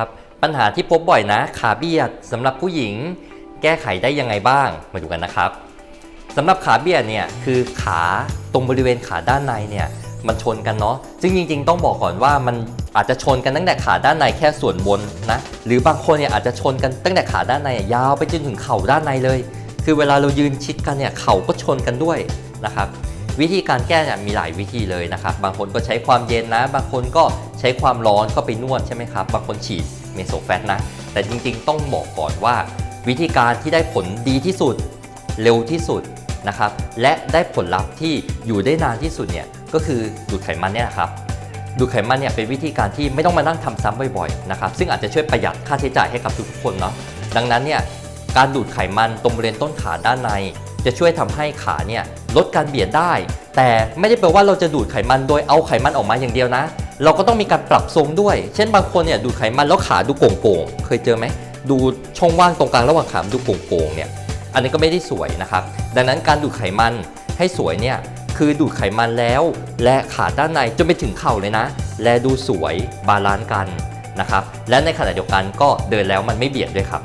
ครับปัญหาที่พบบ่อยนะ ขาเบียดสำหรับผู้หญิง แก้ไขได้ยังไงบ้างมาดูกันนะครับสำหรับขาเบียดเนี่ยคือขาตรงบริเวณขาด้านในเนี่ยมันชนกันเนาะซึ่งจริงๆ ต้องบอกก่อนว่ามันอาจจะชนกันตั้งแต่ขาด้านในแค่ส่วนบนนะหรือบางคนเนี่ยอาจจะชนกันตั้งแต่ขาด้านในยาวไปจนถึงเข่าด้านในเลย คือเวลาเรายืนชิดกันเนี่ยเข่าก็ชนกันด้วยนะครับ วิธีการแก้เนี่ยมีหลายวิธีเลยนะครับ บางคนก็ใช้ความเย็นนะ บางคนก็ใช้ความร้อนก็ไปนวดใช่ไหมครับ บางคนฉีดเมโซแฟตนะ แต่จริงๆ ต้องบอกก่อนว่า วิธีการที่ได้ผลดีที่สุด เร็วที่สุดนะครับ และได้ผลลัพธ์ที่อยู่ได้นานที่สุดเนี่ย ก็คือดูดไขมันเนี่ยครับ ดูดไขมันเนี่ยเป็นวิธีการที่ไม่ต้องมานั่งทำซ้ำบ่อยๆนะครับ ซึ่งอาจจะช่วยประหยัดค่าใช้จ่ายให้กับทุกๆคนเนาะ ดังนั้นเนี่ย การดูดไขมันตรงบริเวณต้นขาด้านใน จะช่วยทำให้ขาเนี่ยลดการเบียดได้ แต่ไม่ได้แปลว่าเราจะดูดไขมันโดยเอาไขมันออกมาอย่างเดียวนะ เราก็ต้องมีการปรับทรงด้วย เช่นบางคนเนี่ยดูดไขมันแล้วขาดูโก่งๆ เคยเจอไหม ดูช่องว่างตรงกลางระหว่างขาดูโก่งๆเนี่ย อันนี้ก็ไม่ได้สวยนะครับ ดังนั้นการดูดไขมันให้สวยเนี่ยคือดูดไขมันแล้ว และขาด้านในจนไปถึงเข่าเลยนะ และดูสวยบาลานซ์กันนะครับ และในขณะเดียวกันก็เดินแล้วมันไม่เบียดด้วยครับ